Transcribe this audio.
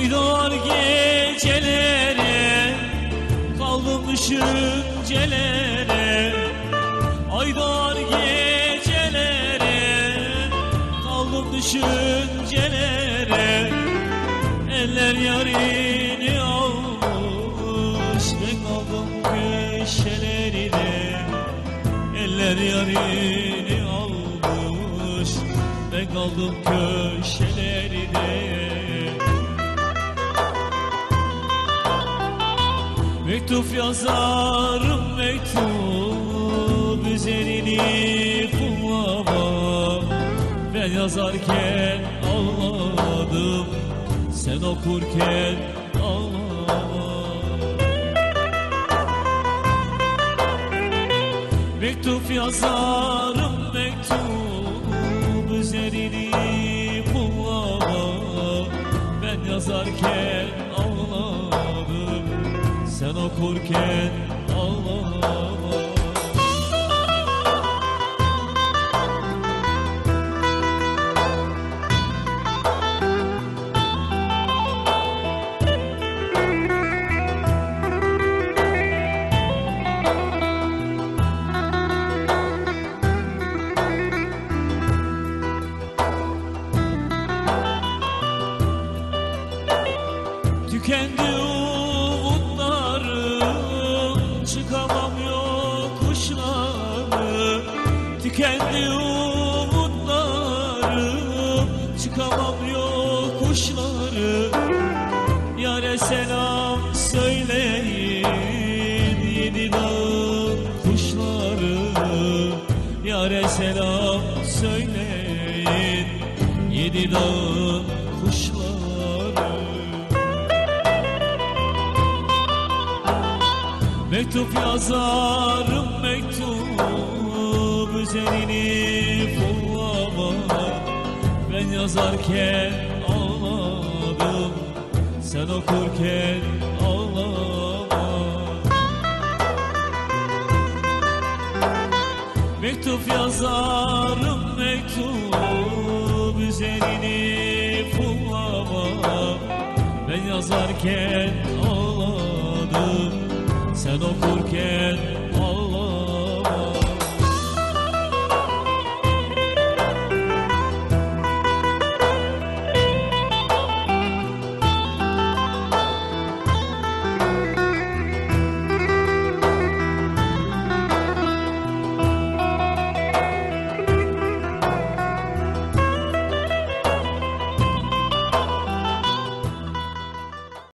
Koydular gecelere Kaldım düşüncelere Aydoğar gecelere Kaldım düşüncelere Eller yarini almış Ve kaldım köşelerine. Eller yarini almış Ve kaldım köşelerine. Mektup yazarım mektup Üzerini kullanma Ben yazarken ağladım Sen okurken ağlama Mektup yazarım mektup Üzerini kullanma Ben yazarken Sen okurken ağlama Tükendi umutlarım Tükendi umutlarım. Çıkamam yokuşları Yare selam söyleyin Yedi dağın kuşları Yare selam söyleyin Yedi dağın kuşları Mektup yazarım Üzerini fullama Ben yazarken ağladım. Sen okurken ağlama. Mektup yazarım mektup Üzerini fullama Ben yazarken ağladım. Sen okurken